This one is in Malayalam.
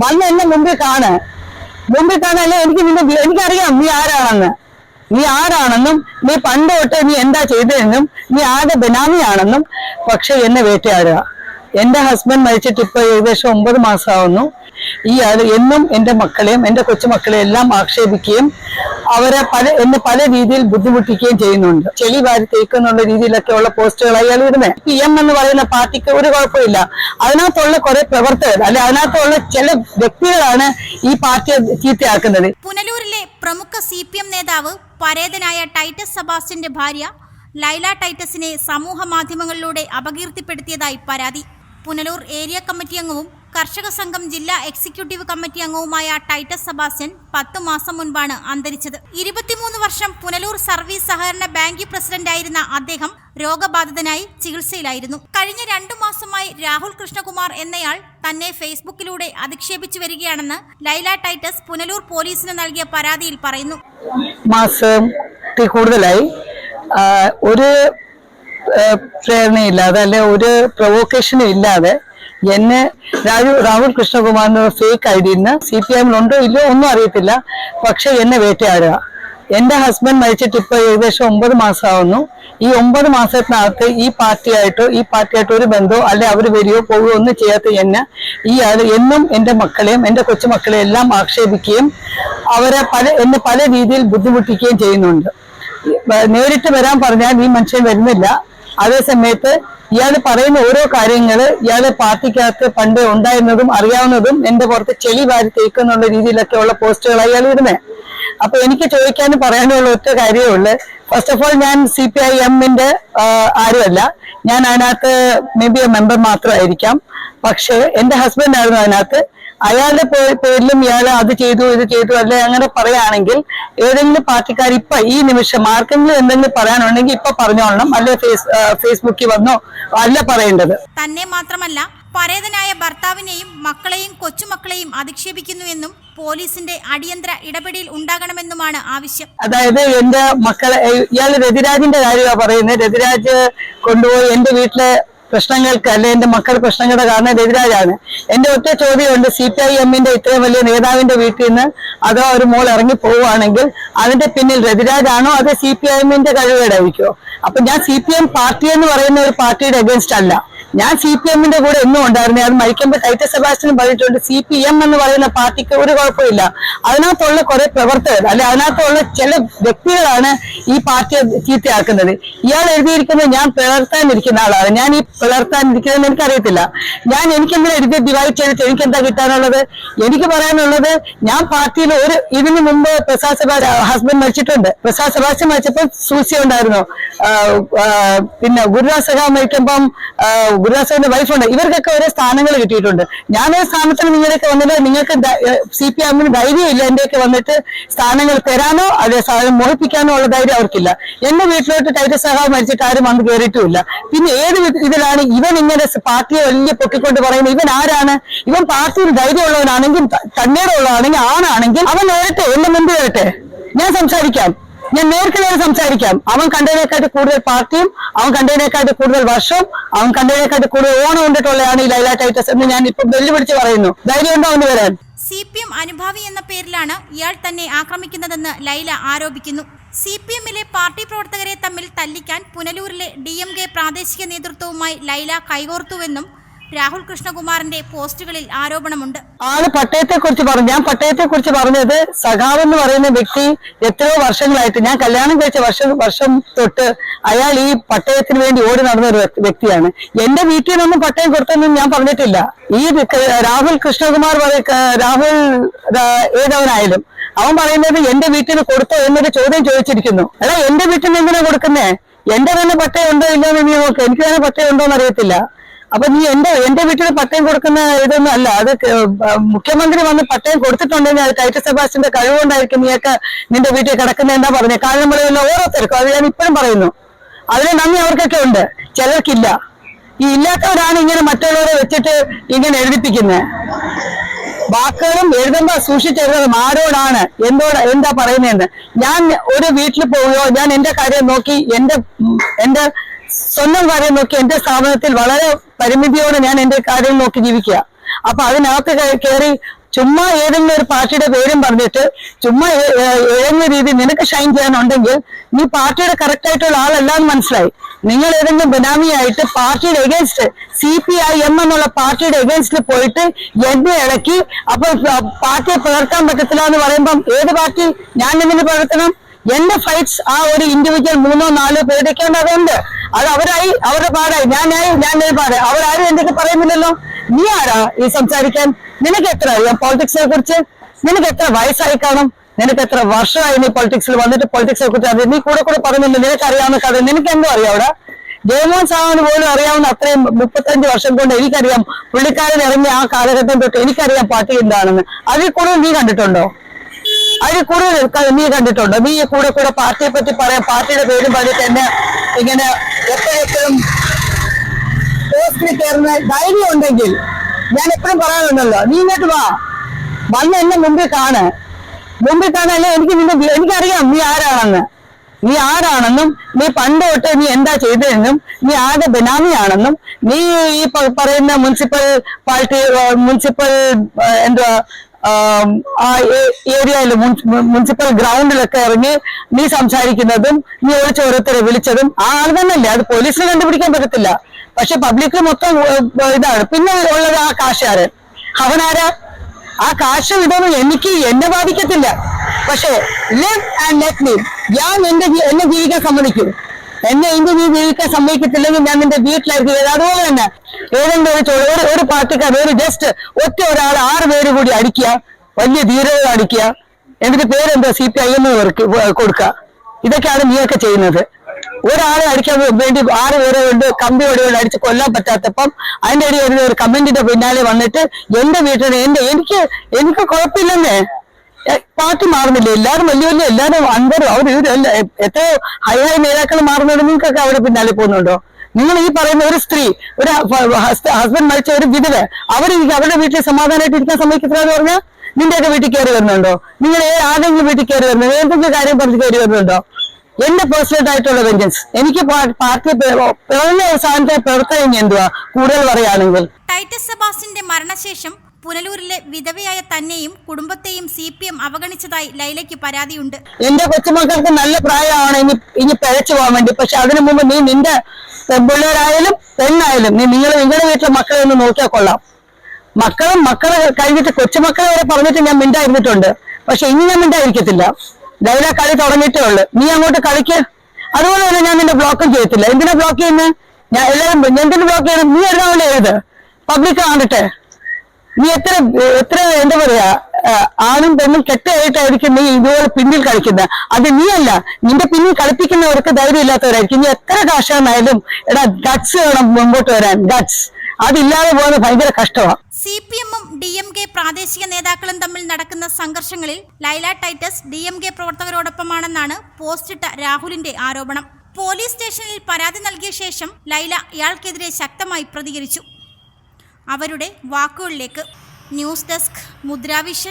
വന്ന് എന്നെ മുമ്പിൽ കാണ്. മുമ്പിൽ കാണാനല്ലേ എനിക്ക് നിന്റെ എനിക്കറിയാം നീ ആരാണെന്ന്. നീ ആരാണെന്നും നീ പണ്ട് തൊട്ട് നീ എന്താ ചെയ്തതെന്നും നീ ആകെ ബനാമിയാണെന്നും പക്ഷെ എന്നെ വേട്ടയാടുക. എന്റെ ഹസ്ബൻഡ് മരിച്ചിട്ട് ഇപ്പൊ ഏകദേശം ഒമ്പത് മാസമാവുന്നു ഈ ആൾ എന്നും എന്റെ മക്കളെയും എന്റെ കൊച്ചുമക്കളെയും എല്ലാം ആക്ഷേപിക്കുകയും അവരെ പല എന്നെ പല രീതിയിൽ ബുദ്ധിമുട്ടിക്കുകയും ചെയ്യുന്നുണ്ട്. ചെളി വാരി തേക്കുന്നുള്ള രീതിയിലൊക്കെ ഉള്ള പോസ്റ്റുകൾ അയാൾ ഇടുന്നത് പി എം എന്ന് പറയുന്ന പാർട്ടിക്ക് ഒരു കുഴപ്പമില്ല. അതിനകത്തുള്ള കുറെ പ്രവർത്തകർ അല്ലെ അതിനകത്തുള്ള ചില വ്യക്തികളാണ് ഈ പാർട്ടിയെ ചീത്തയാക്കുന്നത്. പുനലൂരിലെ പ്രമുഖ സി പി എം നേതാവ് പരേതനായ ടൈറ്റസ് സബാസ്റ്റിന്റെ ഭാര്യ ലൈല ടൈറ്റസിനെ സമൂഹ മാധ്യമങ്ങളിലൂടെ അപകീർത്തിപ്പെടുത്തിയതായി പരാതി. പുനലൂർ ഏരിയ കമ്മിറ്റി അംഗവും കർഷക സംഘം ജില്ലാ എക്സിക്യൂട്ടീവ് കമ്മിറ്റി അംഗവുമായ ടൈറ്റസ് സെബാസ്റ്റ്യൻ പത്തു മാസം മുൻപാണ് അന്തരിച്ചത്. ഇരുപത്തിമൂന്ന് വർഷം പുനലൂർ സർവീസ് സഹകരണ ബാങ്ക് പ്രസിഡന്റായിരുന്ന അദ്ദേഹം രോഗബാധിതനായി ചികിത്സയിലായിരുന്നു. കഴിഞ്ഞ രണ്ടു മാസമായി രാഹുൽ കൃഷ്ണകുമാർ എന്നയാൾ തന്നെ ഫേസ്ബുക്കിലൂടെ അധിക്ഷേപിച്ചു വരികയാണെന്ന് ലൈല ടൈറ്റസ് പുനലൂർ പോലീസിന് നൽകിയ പരാതിയിൽ പറയുന്നു. മാസം കൂടുതലായി ഒരു പ്രേരണയില്ലാതെ അല്ലെ ഒരു പ്രൊവോക്കേഷനും ഇല്ലാതെ എന്നെ രാജു രാഹുൽ കൃഷ്ണകുമാർ ഫേക്ക് ഐ ഡിന്ന് സി പി എമ്മിലുണ്ടോ ഇല്ലയോ ഒന്നും അറിയത്തില്ല. പക്ഷെ എന്നെ വേട്ടയാടുക. എന്റെ ഹസ്ബൻഡ് മരിച്ചിട്ട് ഇപ്പൊ ഏകദേശം ഒമ്പത് മാസമാവുന്നു. ഈ ഒമ്പത് മാസത്തിനകത്ത് ഈ പാർട്ടിയായിട്ടോ ഈ പാർട്ടിയായിട്ടോ ഒരു ബന്ധമോ അല്ലെ അവർ വരികയോ പോവുകയോ ഒന്നും ചെയ്യാത്ത എന്നെ ഈ ആൾ എന്നും എന്റെ മക്കളെയും എന്റെ കൊച്ചുമക്കളെയും എല്ലാം ആക്ഷേപിക്കുകയും അവരെ പല എന്നെ പല രീതിയിൽ ബുദ്ധിമുട്ടിക്കുകയും ചെയ്യുന്നുണ്ട്. നേരിട്ട് വരാൻ പറഞ്ഞാൽ ഈ മനുഷ്യൻ വരുന്നില്ല. അതേ സമയത്ത് ഇയാൾ പറയുന്ന ഓരോ കാര്യങ്ങൾ ഇയാളെ പാർട്ടിക്കകത്ത് പണ്ട് ഉണ്ടായിരുന്നതും അറിയാവുന്നതും എന്റെ പുറത്ത് ചെളി വാരി തേക്കുന്നുള്ള രീതിയിലൊക്കെ ഉള്ള പോസ്റ്റുകളാണ് ഇയാൾ ഇടുന്നത് അപ്പൊ എനിക്ക് ചോദിക്കാനും പറയാനുള്ള ഒറ്റ കാര്യമേ ഉള്ളു. ഫസ്റ്റ് ഓഫ് ഓൾ ഞാൻ സി പി ഐ എമ്മിന്റെ ആരുമല്ല. ഞാൻ അതിനകത്ത് മേ ബി എ മെമ്പർ മാത്രമായിരിക്കാം. പക്ഷേ എന്റെ ഹസ്ബൻഡ് ആയിരുന്നു അതിനകത്ത്. അയാളുടെ പേരിലും ഇയാൾ അത് ചെയ്തു ഇത് ചെയ്തു അല്ലെ? അങ്ങനെ പറയുകയാണെങ്കിൽ ഏതെങ്കിലും പാർട്ടിക്കാർ ഇപ്പൊ ഈ നിമിഷം ആർക്കെങ്കിലും എന്തെങ്കിലും പറയാനുണ്ടെങ്കിൽ ഇപ്പൊ പറഞ്ഞോളണം. അല്ലെ ഫേസ് ഫേസ്ബുക്കിൽ വന്നോ? അല്ല പറയേണ്ടത്. തന്നെ മാത്രമല്ല പരേതനായ ഭർത്താവിനെയും മക്കളെയും കൊച്ചുമക്കളെയും അധിക്ഷേപിക്കുന്നുവെന്നും പോലീസിന്റെ അടിയന്തര ഇടപെടൽ ഉണ്ടാകണമെന്നുമാണ് ആവശ്യം. അതായത് എന്റെ മക്കളെ ഇയാൾ രതിരാജിന്റെ കാര്യമാണ് പറയുന്നത്. രതിരാജ് കൊണ്ടുപോയി എന്റെ വീട്ടിലെ പ്രശ്നങ്ങൾക്ക് അല്ലെ എന്റെ മക്കളുടെ പ്രശ്നങ്ങളുടെ കാരണം രതിരാജാണ് എന്റെ ഒറ്റ ചോദ്യമുണ്ട് സി പി ഐ എമ്മിന്റെ ഇത്രയും വലിയ നേതാവിന്റെ വീട്ടിൽ നിന്ന് അതോ ഒരു മോൾ ഇറങ്ങി പോവുകയാണെങ്കിൽ അതിന്റെ പിന്നിൽ രതിരാജാണോ അതോ സി പി ഐ എമ്മിന്റെ കഴിവേടായിരിക്കുമോ അപ്പൊ ഞാൻ സി പി എം പാർട്ടി എന്ന് പറയുന്ന ഒരു പാർട്ടിയുടെ അഗേൻസ്റ്റ് അല്ല. ഞാൻ സി പി എമ്മിന്റെ കൂടെ എന്നും ഉണ്ടായിരുന്നേ. അത് മരിക്കുമ്പോൾ ടൈറ്റ സെബാസ്റ്റ്യൻ പറഞ്ഞിട്ടുണ്ട് സി പി എം എന്ന് പറയുന്ന പാർട്ടിക്ക് ഒരു കുഴപ്പമില്ല. അതിനകത്തുള്ള കുറെ പ്രവർത്തകർ അല്ലെ അതിനകത്തുള്ള ചില വ്യക്തികളാണ് ഈ പാർട്ടിയെ ചീത്തയാക്കുന്നത്. ഇയാൾ എഴുതിയിരിക്കുന്നത് ഞാൻ പിളർത്താനിരിക്കുന്ന ആളാണ്. ഞാൻ ഈ പിളർത്താനിരിക്കുന്നതെന്ന് എനിക്കറിയത്തില്ല. ഞാൻ എനിക്കെന്തിനാ എഴുതി ഡിവൈഡ് ചെയ്തിട്ട് എനിക്ക് എന്താ കിട്ടാനുള്ളത്? എനിക്ക് പറയാനുള്ളത് ഞാൻ പാർട്ടിയിൽ ഒരു ഇതിനു മുമ്പ് പ്രസാദ് സെബാസ്റ്റ്യൻ ഹസ്ബൻഡ് മരിച്ചിട്ടുണ്ട്. പ്രസാദ് സെബാസ്റ്റ്യൻ മരിച്ചപ്പോൾ സൂസി ഉണ്ടായിരുന്നു. പിന്നെ ഗുരുദാസ് മരിക്കുമ്പം ഗുരുദാസന്റെ വൈഫുണ്ട്. ഇവർക്കൊക്കെ ഓരോ സ്ഥാനങ്ങൾ കിട്ടിയിട്ടുണ്ട്. ഞാൻ ഒരു സ്ഥാനത്തിന് നിങ്ങളൊക്കെ വന്നിട്ട് നിങ്ങൾക്ക് സി പി എമ്മിന് ധൈര്യമില്ല എന്റെയൊക്കെ വന്നിട്ട് സ്ഥാനങ്ങൾ തരാനോ അതേ സാധനം മോഹിപ്പിക്കാനോ ഉള്ള ധൈര്യം അവർക്കില്ല. എന്റെ വീട്ടിലോട്ട് ടൈറ്റസ് സഹാവ് മരിച്ചിട്ട് ആരും വന്ന് കയറിയിട്ടുമില്ല പിന്നെ ഏത് ഇതിലാണ് ഇവൻ ഇങ്ങനെ പാർട്ടിയെ വലിയ പൊക്കിക്കൊണ്ട് പറയുന്നത്? ഇവൻ ആരാണ്? ഇവൻ പാർട്ടിയിൽ ധൈര്യമുള്ളവനാണെങ്കിൽ തണ്ണീറുള്ളതാണെങ്കിൽ ആണാണെങ്കിൽ അവൻ നേരട്ടെ എന്റെ മുമ്പ് വരട്ടെ. ഞാൻ സംസാരിക്കാം. ഞാൻ നേർക്ക് നേരെ സംസാരിക്കാം. അവൻ കണ്ടതിനെക്കാട്ടി കൂടുതൽ പാർട്ടിയും അവൻ കണ്ടതിനെക്കാട്ടി കൂടുതൽ വർഷവും അവൻ കണ്ടതിനെക്കാട്ടി കൂടുതൽ ഓണം കൊണ്ടിട്ടുള്ളതാണ് ഈ ലൈല ടൈറ്റസ് എന്ന് ഞാൻ ഇപ്പൊ വെല്ലുവിളിച്ച് പറയുന്നു. ധൈര്യമുണ്ടോ അവന് വരാൻ? സി പി എം അനുഭാവി എന്ന പേരിലാണ് ഇയാൾ തന്നെ ആക്രമിക്കുന്നതെന്ന് ലൈല ആരോപിക്കുന്നു. സി പി എമ്മിലെ പാർട്ടി പ്രവർത്തകരെ തമ്മിൽ തല്ലിക്കാൻ പുനലൂരിലെ ഡി എം കെ പ്രാദേശിക നേതൃത്വവുമായി ലൈല കൈകോർത്തുവെന്നും രാഹുൽ കൃഷ്ണകുമാറിന്റെ പോസ്റ്റുകളിൽ ആരോപണമുണ്ട്. ആൾ പട്ടയത്തെ കുറിച്ച് പറഞ്ഞു. ഞാൻ പട്ടയത്തെ കുറിച്ച് പറഞ്ഞത് സഖാവ് എന്ന് പറയുന്ന വ്യക്തി എത്രയോ വർഷങ്ങളായിട്ട് ഞാൻ കല്യാണം കഴിച്ച വർഷം വർഷം തൊട്ട് അയാൾ ഈ പട്ടയത്തിന് വേണ്ടി ഓടി നടന്ന ഒരു വ്യക്തിയാണ്. എന്റെ വീട്ടിൽ നിന്നും പട്ടയം കൊടുത്തൊന്നും ഞാൻ പറഞ്ഞിട്ടില്ല. ഈ രാഹുൽ കൃഷ്ണകുമാർ രാഹുൽ ഏതവനായാലും അവൻ പറയുന്നത് എന്റെ വീട്ടിൽ കൊടുത്തോ എന്നൊരു ചോദ്യം ചോദിച്ചിരിക്കുന്നു. എടാ എന്റെ വീട്ടിൽ എന്തിനാ കൊടുക്കുന്നേ? എന്റെ തന്നെ പട്ടയം ഉണ്ടോ ഇല്ലയോ എന്ന് നോക്ക്. എനിക്ക് തന്നെ പട്ടയം ഉണ്ടോ എന്ന് അറിയത്തില്ല. അപ്പൊ നീ എന്റെ എന്റെ വീട്ടിൽ പട്ടയം കൊടുക്കുന്ന ഇതൊന്നും അല്ല. അത് മുഖ്യമന്ത്രി വന്ന് പട്ടയം കൊടുത്തിട്ടുണ്ടെങ്കിൽ അത് കൈറ്റ സെബാസ്റ്റ്യന്റെ കഴിവുകൊണ്ടായിരിക്കും നീയൊക്കെ നിന്റെ വീട്ടിൽ കിടക്കുന്ന എന്താ പറഞ്ഞത് കാരണം പറയുന്ന ഓരോരുത്തർക്കും അത് ഞാൻ ഇപ്പോഴും പറയുന്നു. അതിന് നന്ദി അവർക്കൊക്കെ ഉണ്ട്. ചിലർക്കില്ല. ഈ ഇല്ലാത്തവരാണ് ഇങ്ങനെ മറ്റുള്ളവരെ വെച്ചിട്ട് ഇങ്ങനെ എഴുതിപ്പിക്കുന്നത് വാക്കുകളും എഴുതുമ്പോ സൂക്ഷിച്ചെഴുതുന്നത് ആരോടാണ്? എന്തോട് എന്താ പറയുന്നതെന്ന്. ഞാൻ ഒരു വീട്ടിൽ പോവുകയോ ഞാൻ എന്റെ കാര്യം നോക്കി എന്റെ എന്റെ സ്വന്തം കാര്യം നോക്കി എന്റെ സ്ഥാപനത്തിൽ വളരെ പരിമിതിയോടെ ഞാൻ എന്റെ കാര്യം നോക്കി ജീവിക്കുക. അപ്പൊ അതിനകത്ത് കയറി ചുമ്മാ ഏതെങ്കിലും ഒരു പാർട്ടിയുടെ പേരും പറഞ്ഞിട്ട് ചുമ്മാ ഏതെങ്കിലും രീതി നിനക്ക് ഷൈൻ ചെയ്യാനുണ്ടെങ്കിൽ നീ പാർട്ടിയുടെ കറക്റ്റ് ആയിട്ടുള്ള ആളല്ല എന്ന് മനസ്സിലായി. നിങ്ങൾ ഏതെങ്കിലും ബിനാമിയായിട്ട് പാർട്ടിയുടെ against C P I M എന്നുള്ള പാർട്ടിയുടെ എഗേൻസ്റ്റിൽ പോയിട്ട് എന്നെ ഇളക്കി അപ്പൊ പാർട്ടിയെ പകർത്താൻ പറ്റത്തില്ല എന്ന് പറയുമ്പം ഏത് പാർട്ടി? ഞാൻ എങ്ങനെ പകർത്തണം എന്റെ ഫൈറ്റ്സ് ആ ഒരു ഇൻഡിവിജ്വൽ മൂന്നോ നാലോ പേരൊക്കെയാണ് അതുണ്ട് അത് അവരായി അവരുടെ പാടായി. ഞാനായി ഞാൻ പാടായി അവരാരും എന്തൊക്കെ പറയുന്നില്ലല്ലോ? നീ ആരാ ഈ സംസാരിക്കാൻ? നിനക്ക് എത്ര അറിയാം പോളിറ്റിക്സിനെ കുറിച്ച്? നിനക്ക് എത്ര വയസ്സായി കാണും? നിനക്ക് എത്ര വർഷമായി നീ പൊളിറ്റിക്സിൽ വന്നിട്ട് പൊളിറ്റിക്സിനെ കുറിച്ച് അറിയാം? നീ കൂടെ കൂടെ പറയുന്നില്ല നിനക്ക് അറിയാവുന്ന കഥ. നിനക്ക് എന്തോ അറിയാം അവിടെ? ജയമോഹൻ സാറിന് പോലും അറിയാവുന്ന അത്രയും മുപ്പത്തഞ്ച് വർഷം കൊണ്ട് എനിക്കറിയാം പുള്ളിക്കാരൻ ഇറങ്ങിയ ആ കാലഘട്ടം തൊട്ട് എനിക്കറിയാം പാർട്ടി എന്താണെന്ന്. അതിൽ കൂടുതൽ നീ കണ്ടിട്ടുണ്ടോ? അതിൽ കൂടുതൽ നീ കണ്ടിട്ടുണ്ടോ? നീ കൂടെ കൂടെ പാർട്ടിയെ പറ്റി പറയാം. പാർട്ടിയുടെ പേരും പറഞ്ഞിട്ട് എന്നെ ഇങ്ങനെ എപ്പോഴെപ്പോഴും പോസ്റ്റിൽ കയറുന്ന ധൈര്യം ഉണ്ടെങ്കിൽ ഞാൻ എപ്പോഴും പറയാറുണ്ടല്ലോ നീ ഇങ്ങോട്ട് വാ. വന്ന് എന്നെ മുമ്പിൽ കാണ്. മുമ്പിൽ കാണാനല്ല എനിക്ക് നിന്നെ എനിക്കറിയാം നീ ആരാണെന്ന്. നീ ആരാണെന്നും നീ പണ്ട് തൊട്ട് നീ എന്താ ചെയ്തതെന്നും നീ ആകെ ബനാമിയാണെന്നും നീ ഈ പറയുന്ന മുനിസിപ്പൽ പാർട്ടി മുനിസിപ്പൽ എന്തുവാ ആം, ഏരിയയിൽ മുനിസിപ്പൽ ഗ്രൗണ്ടിലൊക്കെ ഇറങ്ങി നീ സംസാരിക്കുന്നതും നീ ഒരു ചോരത്തരെ വിളിച്ചതും ആ ആൾ തന്നെയല്ലേ. അത് പോലീസിന് കണ്ടുപിടിക്കാൻ പറ്റത്തില്ല. പക്ഷെ പബ്ലിക്കിൽ മൊത്തം ഇതാണ്. പിന്നെ ഉള്ളത് ആ കാശുകാരൻ. അവനാരാ? ആ കാശ് ഇതൊന്നും എനിക്ക് എന്നെ ബാധിക്കത്തില്ല. പക്ഷേ ലിവ് ആൻഡ് ലെറ്റ് ലിവ് ഞാൻ എന്റെ എന്നെ ജീവിക്കാൻ സമ്മതിക്കും. എന്നെ എന്റെ നീ ജീവിക്കാൻ സമ്മതിക്കത്തില്ലെങ്കിൽ ഞാൻ നിന്റെ വീട്ടിലായിരിക്കും. അതുപോലെ തന്നെ ഏതെങ്കിലും ഒരു ഒരു പാർട്ടിക്കാർ ഒരു ജസ്റ്റ് ഒറ്റ ഒരാൾ ആറ് പേര് കൂടി അടിക്കുക വലിയ ധീരത അടിക്കുക എന്നിട്ട് പേരെന്താ സി പി ഐ എം കൊടുക്കുക. ഇതൊക്കെയാണ് നീയൊക്കെ ചെയ്യുന്നത്. ഒരാളെ അടിക്കാൻ വേണ്ടി ആറ് പേരെ കൊണ്ട് കമ്പി വടികൊണ്ട് അടിച്ച് കൊല്ലാൻ പറ്റാത്തപ്പം അതിന്റെ ഇടയിൽ ഒരു- കമന്റിന്റെ പിന്നാലെ വന്നിട്ട് എന്റെ വീട്ടിൽ എന്റെ എനിക്ക് എനിക്ക് കുഴപ്പമില്ലെന്നേ. പാർട്ടി മാറുന്നില്ല. എല്ലാരും വലിയ വലിയ എല്ലാരും അൻപതും അവർ എത്ര ഹൈ ഹൈ നേതാക്കൾ മാറുന്നുണ്ട്. നിങ്ങൾക്കൊക്കെ അവിടെ പിന്നാലെ പോകുന്നുണ്ടോ? നിങ്ങൾ ഈ പറയുന്ന ഒരു സ്ത്രീ ഒരു ഹസ്ബൻഡ് മരിച്ച ഒരു വിധവ അവർ അവരുടെ വീട്ടിൽ സമാധാനമായിട്ട് ഇരിക്കാൻ സമ്മതിക്കത്തില്ല എന്ന് പറഞ്ഞാൽ നിന്റെയൊക്കെ വീട്ടിൽ കയറി വരുന്നുണ്ടോ? നിങ്ങൾ ആരെങ്കിലും വീട്ടിൽ കയറി വരുന്നുണ്ടോ? എന്തെങ്കിലും കാര്യം പറഞ്ഞ് കയറി വരുന്നുണ്ടോ? എന്റെ പേഴ്സണൽ ആയിട്ടുള്ള വെഞ്ചൻസ് എനിക്ക് പാർട്ടി പിറന്ന സാധനത്തെ പ്രവർത്തനം എന്തുവാ? കൂടുതൽ പറയുകയാണെങ്കിൽ. ടൈറ്റസ് സെബാസ്റ്റിന്റെ മരണശേഷം പുനലൂരിലെ വിധവയായ തന്നെയും കുടുംബത്തെയും സി പി എം അവഗണിച്ചതായി ലൈലയ്ക്ക് പരാതിയുണ്ട്. എന്റെ കൊച്ചുമക്കൾക്ക് നല്ല പ്രായമാണ്. ഇനി ഇനി പിഴച്ചു പോകാൻ വേണ്ടി. പക്ഷെ അതിനു മുമ്പ് നീ നിന്റെ പെൺപിള്ളേരായാലും പെണ്ണായാലും നീ നിങ്ങൾ നിങ്ങളുടെ വീട്ടിലെ മക്കളെ ഒന്ന് നോക്കിയാൽ കൊള്ളാം. മക്കളും മക്കളെ കഴിഞ്ഞിട്ട് കൊച്ചുമക്കളെ വരെ പറഞ്ഞിട്ട് ഞാൻ മിണ്ടായിരുന്നിട്ടുണ്ട്. പക്ഷെ ഇനി ഞാൻ മിണ്ടായിരിക്കത്തില്ല. ലൈല കളി തുടങ്ങിയിട്ടേ ഉള്ളു. നീ അങ്ങോട്ട് കളിക്ക്. അതുപോലെ തന്നെ ഞാൻ നിന്റെ ബ്ലോക്കും ചെയ്യത്തില്ല. എന്തിനാ ബ്ലോക്ക് ചെയ്യുന്നത് ഞാൻ എല്ലാവരും എന്തിനു ബ്ലോക്ക് ചെയ്യണം? നീ എഴുതാമല്ലേ എഴുത്. പബ്ലിക് കാണട്ടെ നീ എത്ര എത്ര എന്താ പറയാ ആണും പെണ്ണും കെട്ടായിട്ടായിരിക്കും നീ ഇതുപോലെ പിന്നിൽ കളിക്കുന്നത് അത് നീയല്ല. നിന്റെ പിന്നിൽ കളിപ്പിക്കുന്നവർക്ക് ധൈര്യം ഇല്ലാത്തവരായിരിക്കും നീ എത്ര കാശാന്നായാലും എടാ ഗട്സ് വേണം മുമ്പോട്ട് വരാൻ. ഗട്സ് അതില്ലാതെ പോകുന്നത് ഭയങ്കര കഷ്ടമാണ് സി പി എമ്മും ഡി എം കെ പ്രാദേശിക നേതാക്കളും തമ്മിൽ നടക്കുന്ന സംഘർഷങ്ങളിൽ Laila Titus D M K പ്രവർത്തകരോടൊപ്പമാണെന്നാണ് പോസ്റ്റിട്ട രാഹുലിന്റെ ആരോപണം. പോലീസ് സ്റ്റേഷനിൽ പരാതി നൽകിയ ശേഷം ലൈല ഇയാൾക്കെതിരെ ശക്തമായി പ്രതികരിച്ചു. അവരുടെ വാക്കുകളിലേക്ക് ന്യൂസ് ഡെസ്ക് മുദ്രാവിഷൻ